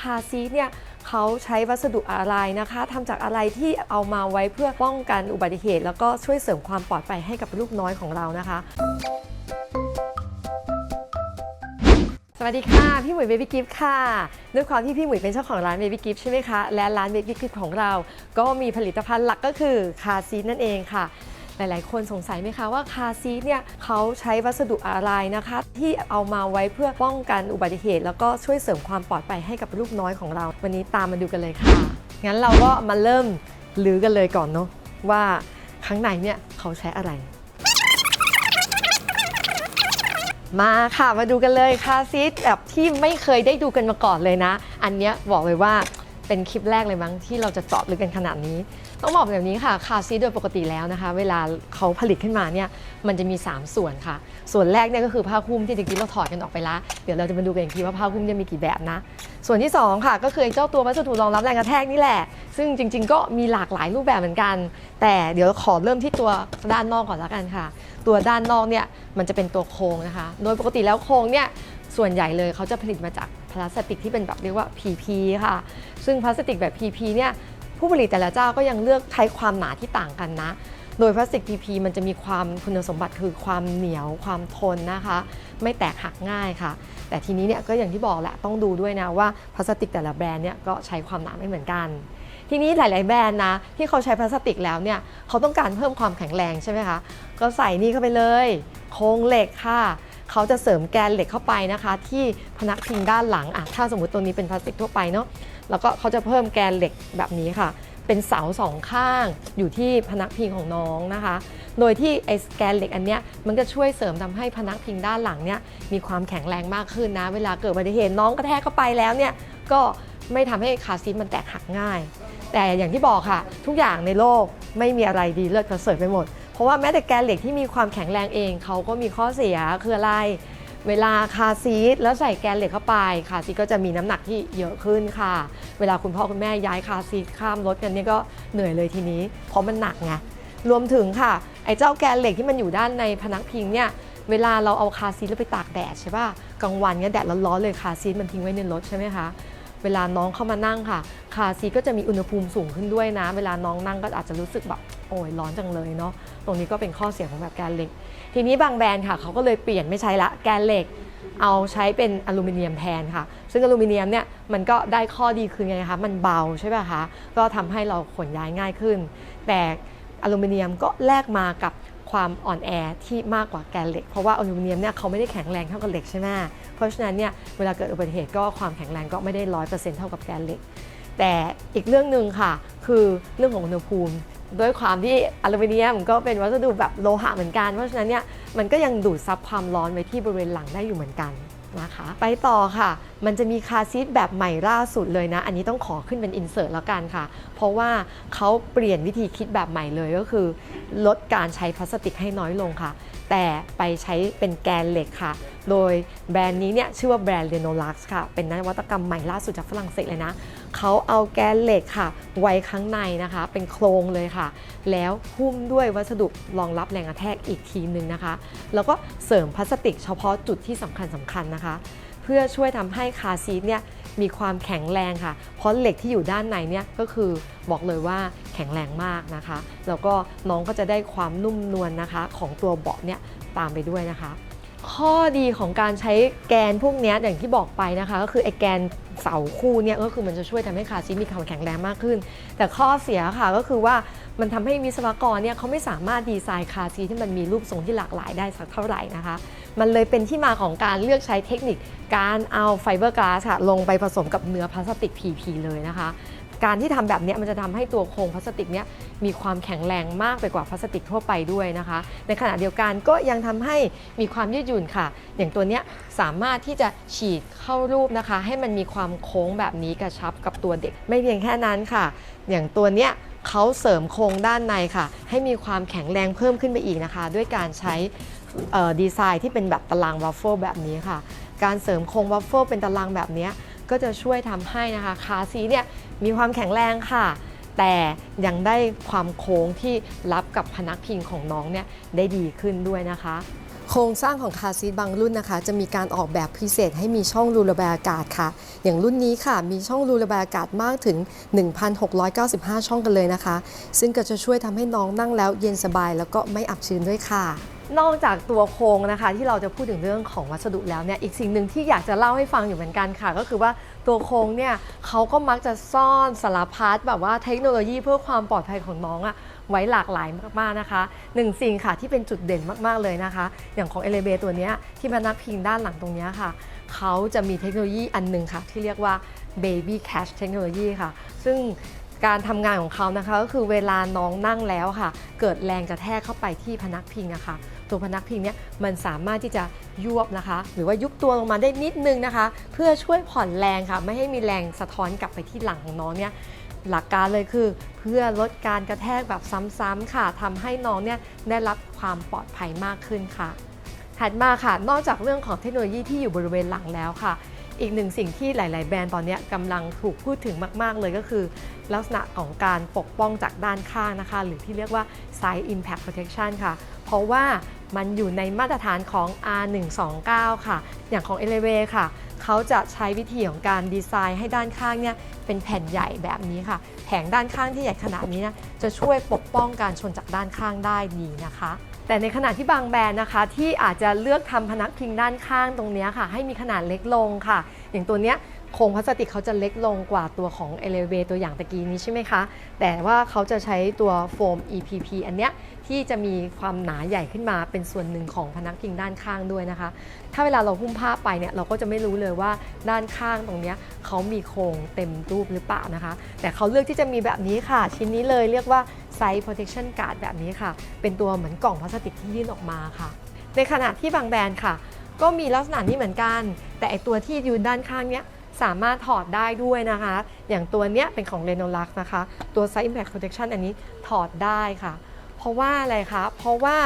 คาซีทเนี่ยเขาใช้วัสดุอะไรนะคะทำจากอะไรที่เอามาไว้เพื่อป้องกันอุบัติเหตุ แล้วก็ช่วยเสริมความปลอดภัยให้กับลูกน้อยของเรานะคะ สวัสดีค่ะ พี่หมวยเบบี้กิฟต์ค่ะ ด้วยความที่พี่หมวยเป็นเจ้าของร้านเบบี้กิฟต์ใช่ไหมคะ และร้านเบบี้กิฟต์ของเรา ก็มีผลิตภัณฑ์หลักก็คือคาซีทนั่นเองค่ะ หลายๆ คนสงสัยไหมคะว่าคาร์ซีทเนี่ยเขาใช้วัสดุอะไรนะคะ ที่เอามาไว้เพื่อป้องกันอุบัติเหตุ แล้วก็ช่วยเสริมความปลอดภัยให้กับลูกน้อยของเรา วันนี้ตามมาดูกันเลยค่ะ งั้นเราก็มาเริ่มลือกันเลยก่อนเนาะว่าข้างในเนี่ยเขาใช้อะไร มาค่ะมาดูกันเลยคาร์ซีทแบบที่ไม่เคยได้ดูกันมาก่อนเลยนะ อันเนี้ยบอกเลยว่า เป็นคลิปแรกเลยมั้งที่เราจะเจาะลึกกันขนาดนี้ ต้องบอกแบบนี้ค่ะ คาร์ซีโดยปกติแล้วนะคะ เวลาเขาผลิตขึ้นมาเนี่ยมันจะมี 3 ส่วนค่ะ ส่วนแรกเนี่ยก็คือผ้าคลุมที่ตะกี้เราถอดกันออกไปละเดี๋ยวเราจะมาดูกันอีกทีว่าผ้าคลุมจะมีกี่แบบนะ ส่วนที่ 2 ค่ะ ก็คือเจ้าตัววัสดุรองรับแรงกระแทกนี่แหละ ซึ่งจริง ๆ ก็มีหลากหลายรูปแบบเหมือนกัน แต่เดี๋ยวขอเริ่มที่ตัวด้านนอกก่อนล้วกันค่ะ ตัวด้านนอกเนี่ยมันจะเป็นตัวโครงนะคะ โดยปกติแล้วโครงเนี่ยส่วนใหญ่เลยเขาจะผลิตมาจาก พลาสติกที่เป็นแบบเรียกว่า PP ค่ะ ซึ่งพลาสติกแบบ PP เนี่ยผู้ผลิตแต่ละเจ้าก็ยังเลือกใช้ความหนาที่ต่างกันนะ โดยพลาสติก PP มันจะมีความคุณสมบัติคือความเหนียวความทนนะคะ ไม่แตกหักง่ายค่ะ แต่ทีนี้เนี่ยก็อย่างที่บอกแหละต้องดูด้วยนะว่าพลาสติกแต่ละแบรนด์เนี่ยก็ใช้ความหนาไม่เหมือนกันทีนี้หลาย ๆ แบรนด์นะที่เขาใช้พลาสติกแล้วเนี่ยเขาต้องการเพิ่มความแข็งแรงใช่ไหมคะ ก็ใส่นี่เข้าไปเลย โครงเหล็กค่ะ เขาจะเสริมแกนเหล็กเข้าไปนะคะ ที่พนักพิงด้านหลังอะถ้าสมมติตัวนี้เป็นพลาสติกทั่วไปเนาะแล้วก็เขาจะเพิ่มแกนเหล็กแบบนี้ค่ะ เป็นเสาสองข้างอยู่ที่พนักพิงของน้องนะคะ โดยที่ไอ้แกนเหล็กอันเนี้ยมันก็ช่วยเสริมทำให้พนักพิงด้านหลังเนี่ยมีความแข็งแรงมากขึ้นนะ เวลาเกิดอุบัติเหตุน้องกระแทกเข้าไปแล้วเนี่ยก็ไม่ทำให้คาซีทมันแตกหักง่าย แต่อย่างที่บอกค่ะ ทุกอย่างในโลกไม่มีอะไรดีเลิศประเสริฐไปหมด เพราะว่าแม้แต่แกนเหล็กที่มีความแข็งแรงเองเขาก็มีข้อเสียคืออะไร เวลาคาร์ซีทแล้วใส่แกนเหล็กเข้าไปคาซีทก็จะมีน้ำหนักที่เยอะขึ้นค่ะ เวลาคุณพ่อคุณแม่ย้ายคาร์ซีทข้ามรถกันเนี่ยก็เหนื่อยเลยทีนี้ เพราะมันหนักไงรวมถึงค่ะไอ้เจ้าแกนเหล็กที่มันอยู่ด้านในพนักพิงเนี่ยเวลาเราเอาคาร์ซีทแล้วไปตากแดดใช่ป่ะกลางวันเนี่ยแดดร้อนๆเลยคาร์ซีทมันทิ้งไว้ในรถใช่ไหมคะ เวลาน้องเข้ามานั่งค่ะ คาซีก็จะมีอุณหภูมิสูงขึ้นด้วยนะ เวลาน้องนั่งก็อาจจะรู้สึกแบบโอ้ยร้อนจังเลยเนาะ ตรงนี้ก็เป็นข้อเสียของแบบแกนเหล็ก ทีนี้บางแบรนด์ค่ะเขาก็เลยเปลี่ยนไม่ใช้ละแกนเหล็ก เอาใช้เป็นอลูมิเนียมแทนค่ะ ซึ่งอลูมิเนียมเนี่ยมันก็ได้ข้อดีคือไงคะมันเบาใช่ป่ะคะ ก็ทำให้เราขนย้ายง่ายขึ้น แต่อลูมิเนียมก็แลกมากับ ความอ่อนแอที่มากกว่าแกนเหล็ก เพราะว่าอลูมิเนียมเนี่ยเขาไม่ได้แข็งแรงเท่ากับเหล็กใช่ไหมเพราะฉะนั้นเนี่ยเวลาเกิดอุบัติเหตุก็ความแข็งแรงก็ไม่ได้ร้อยเปอร์เซ็นต์เท่ากับแกนเหล็ก แต่อีกเรื่องหนึ่งค่ะ คือเรื่องของอุณหภูมิด้วยความที่อลูมิเนียมก็เป็นวัสดุแบบโลหะเหมือนกัน เพราะฉะนั้นเนี่ยมันก็ยังดูดซับความร้อนไว้ที่บริเวณหลังได้อยู่เหมือนกันนะคะ ไปต่อค่ะ มันจะมีคาซีทแบบใหม่ล่าสุดเลยนะ อันนี้ต้องขอขึ้นเป็นอินเสิร์ตแล้วกันค่ะ เพราะว่าเขาเปลี่ยนวิธีคิดแบบใหม่เลยก็คือ ลดการใช้พลาสติกให้น้อยลงค่ะ แต่ไปใช้เป็นแกนเหล็กค่ะ โดยแบรนด์นี้เนี่ยชื่อว่าแบรนด์ Lenolux ค่ะ เป็นนวัตกรรมใหม่ล่าสุดจากฝรั่งเศสเลยนะ เขาเอาแกนเหล็กค่ะ ไว้ข้างในนะคะ เป็นโครงเลยค่ะ แล้วหุ้มด้วยวัสดุรองรับแรงกระแทกอีกทีหนึ่งนะคะ แล้วก็เสริมพลาสติกเฉพาะจุดที่สำคัญสคัญนะคะ เพื่อช่วยทำให้คาร์ซีทเนี่ยมีความแข็งแรงค่ะ เพราะเหล็กที่อยู่ด้านในเนี่ยก็คือบอกเลยว่าแข็งแรงมากนะคะ แล้วก็น้องก็จะได้ความนุ่มนวลนะคะของตัวเบาะเนี่ยตามไปด้วยนะคะ ข้อดีของการใช้แกนพวกนี้อย่างที่บอกไปนะคะ ก็คือไอแกน เสาคู่เนี่ยก็คือมันจะช่วยทำให้คาซีมีความแข็งแรงมากขึ้น แต่ข้อเสียค่ะก็คือว่ามันทำให้วิศวกรเนี่ยเขาไม่สามารถดีไซน์คาซีที่มันมีรูปทรงที่หลากหลายได้สักเท่าไหร่นะคะ มันเลยเป็นที่มาของการเลือกใช้เทคนิคการเอาไฟเบอร์กลาสค่ะลงไปผสมกับเนื้อพลาสติก PP เลยนะคะ การที่ทำแบบนี้มันจะทำให้ตัวโครงพลาสติกเนี้ยมีความแข็งแรงมากไปกว่าพลาสติกทั่วไปด้วยนะคะ ในขณะเดียวกันก็ยังทำให้มีความยืดหยุ่นค่ะ อย่างตัวเนี้ยสามารถที่จะฉีดเข้ารูปนะคะ ให้มันมีความโค้งแบบนี้กระชับกับตัวเด็ก ไม่เพียงแค่นั้นค่ะ อย่างตัวเนี้ยเขาเสริมโครงด้านในค่ะ ให้มีความแข็งแรงเพิ่มขึ้นไปอีกนะคะ ด้วยการใช้ดีไซน์ที่เป็นแบบตารางวัฟเฟิลแบบนี้ค่ะ การเสริมโครงวัฟเฟิลเป็นตารางแบบนี้ ก็จะช่วยทำให้นะคะคาซีเนี่ยมีความแข็งแรงค่ะ แต่ยังได้ความโค้งที่รับกับพนักพิงของน้องเนี่ยได้ดีขึ้นด้วยนะคะโครงสร้างของคาซีทบางรุ่นนะคะ จะมีการออกแบบพิเศษให้มีช่องรูระบายอากาศค่ะ อย่างรุ่นนี้ค่ะ มีช่องรูระบายอากาศมากถึง 1,695 ช่องกันเลยนะคะ ซึ่งก็จะช่วยทำให้น้องนั่งแล้วเย็นสบายแล้วก็ไม่อับชื้นด้วยค่ะ นอกจากตัวโครงนะคะที่เราจะพูดถึงเรื่องของวัสดุแล้วเนี่ยอีกสิ่งหนึ่งที่อยากจะเล่าให้ฟังอยู่เหมือนกันค่ะ ก็คือว่าตัวโครงเนี่ยเขาก็มักจะซ่อนสารพัดแบบว่าเทคโนโลยีเพื่อความปลอดภัยของน้องอะไว้หลากหลายมากๆนะคะหนึ่งสิ่งค่ะที่เป็นจุดเด่นมากๆเลยนะคะ อย่างของเอเลเบตัวเนี้ยที่พนักพิงด้านหลังตรงนี้ค่ะเขาจะมีเทคโนโลยีอันหนึ่งค่ะ ที่เรียกว่า baby cache เทคโนโลยีค่ะ ซึ่งการทำงานของเขานะคะก็คือเวลาน้องนั่งแล้วค่ะ เกิดแรงกระแทกเข้าไปที่พนักพิงอะค่ะ ตัวพนักพิงเนี่ยมันสามารถที่จะยวบนะคะ หรือว่ายุบตัวลงมาได้นิดนึงนะคะ เพื่อช่วยผ่อนแรงค่ะ ไม่ให้มีแรงสะท้อนกลับไปที่หลังของน้องเนี่ยหลักการเลยคือ เพื่อลดการกระแทกแบบซ้ำๆค่ะทำให้น้องเนี่ยได้รับความปลอดภัยมากขึ้นค่ะ ถัดมาค่ะ นอกจากเรื่องของเทคโนโลยีที่อยู่บริเวณหลังแล้วค่ะ อีกหนึ่งสิ่งที่หลาย ๆ แบรนด์ตอนนี้กำลังถูกพูดถึงมาก ๆ เลยก็คือ ลักษณะของการปกป้องจากด้านข้างนะคะ หรือที่เรียกว่า side impact protection ค่ะ เพราะว่ามันอยู่ในมาตรฐานของ R129 ค่ะ อย่างของ e l e v a ค่ะ เขาจะใช้วิธีของการดีไซน์ให้ด้านข้างเนี่ยเป็นแผ่นใหญ่แบบนี้ค่ะ แผงด้านข้างที่ใหญ่ขนาดนี้นะจะช่วยปกป้องการชนจากด้านข้างได้ดีนะคะ แต่ในขณะที่บางแบรนด์นะคะ ที่อาจจะเลือกทำพนักพิงด้านข้างตรงนี้ค่ะ ให้มีขนาดเล็กลงค่ะ อย่างตัวเนี้ยโครงพลาสติกเขาจะเล็กลงกว่าตัวของ e l e v a ตัวอย่างตะกี้นี้ใช่ไหมคะ แต่ว่าเขาจะใช้ตัวโฟม EPP อันเนี้ย ที่จะมีความหนาใหญ่ขึ้นมาเป็นส่วนหนึ่งของพนักพิงด้านข้างด้วยนะคะ ถ้าเวลาเราหุ้มผ้าไปเนี่ยเราก็จะไม่รู้เลยว่าด้านข้างตรงนี้เขามีโครงเต็มรูปหรือเปล่านะคะ แต่เขาเลือกที่จะมีแบบนี้ค่ะ ชิ้นนี้เลยเรียกว่า Side Protection Guard แบบนี้ค่ะ เป็นตัวเหมือนกล่องพลาสติกที่ยื่นออกมาค่ะ ในขณะที่บางแบรนด์ค่ะ ก็มีลักษณะนี้เหมือนกัน แต่ไอตัวที่ยืนด้านข้างเนี้ยสามารถถอดได้ด้วยนะคะ อย่างตัวเนี้ยเป็นของ r e n o l u x นะคะ ตัว Side Impact Protection อันนี้ถอดได้ค่ะ เพราะว่าอะไรคะ เพราะว่า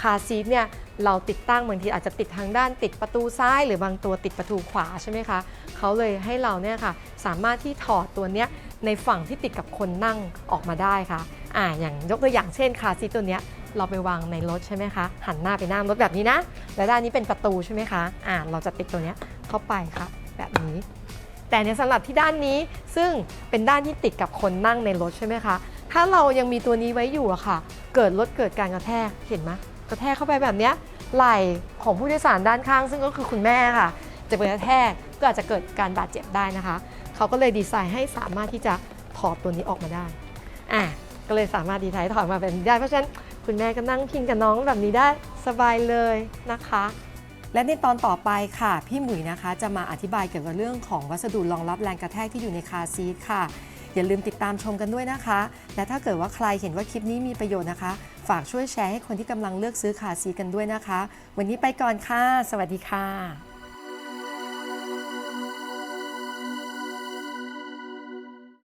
คาซีทเนี่ยเราติดตั้งบางทีอาจจะติดทางด้านติดประตูซ้ายหรือบางตัวติดประตูขวาใช่ไหมคะเขาเลยให้เราเนี่ยค่ะสามารถที่ถอดตัวเนี้ยในฝั่งที่ติดกับคนนั่งออกมาได้ค่ะอ่าอย่างยกตัวอย่างเช่นคาซีทตัวเนี้ยเราไปวางในรถใช่ไหมคะ หันหน้าไปหน้ารถแบบนี้นะ และด้านนี้เป็นประตูใช่ไหมคะอ่าเราจะติดตัวเนี้ยเข้าไปค่ะ แบบนี้ แต่ในสำหรับที่ด้านนี้ซึ่งเป็นด้านที่ติดกับคนนั่งในรถใช่ไหมคะ ถ้าเรายังมีตัวนี้ไว้อยู่อะค่ะ เกิดรถเกิดการกระแทกเห็นไหมกระแทกเข้าไปแบบเนี้ยไหล่ของผู้โดยสารด้านข้าง ซึ่งก็คือคุณแม่ค่ะ จะเป็นกระแทกก็อาจจะเกิดการบาดเจ็บได้นะคะ เขาก็เลยดีไซน์ให้สามารถที่จะถอดตัวนี้ออกมาได้อะก็เลยสามารถดีไซน์ถอดมาแบบนี้ได้เพราะฉะนั้นคุณแม่ก็นั่งพิงกับน้องแบบนี้ได้สบายเลยนะคะ และในตอนต่อไปค่ะ พี่หมุยนะคะ จะมาอธิบายเกี่ยวกับเรื่องของวัสดุรองรับแรงกระแทกที่อยู่ในคาซีทค่ะ อย่าลืมติดตามชมกันด้วยนะคะ และถ้าเกิดว่าใครเห็นว่าคลิปนี้มีประโยชน์นะคะ ฝากช่วยแชร์ให้คนที่กำลังเลือกซื้อขาซีกันด้วยนะคะ วันนี้ไปก่อนค่ะ สวัสดีค่ะ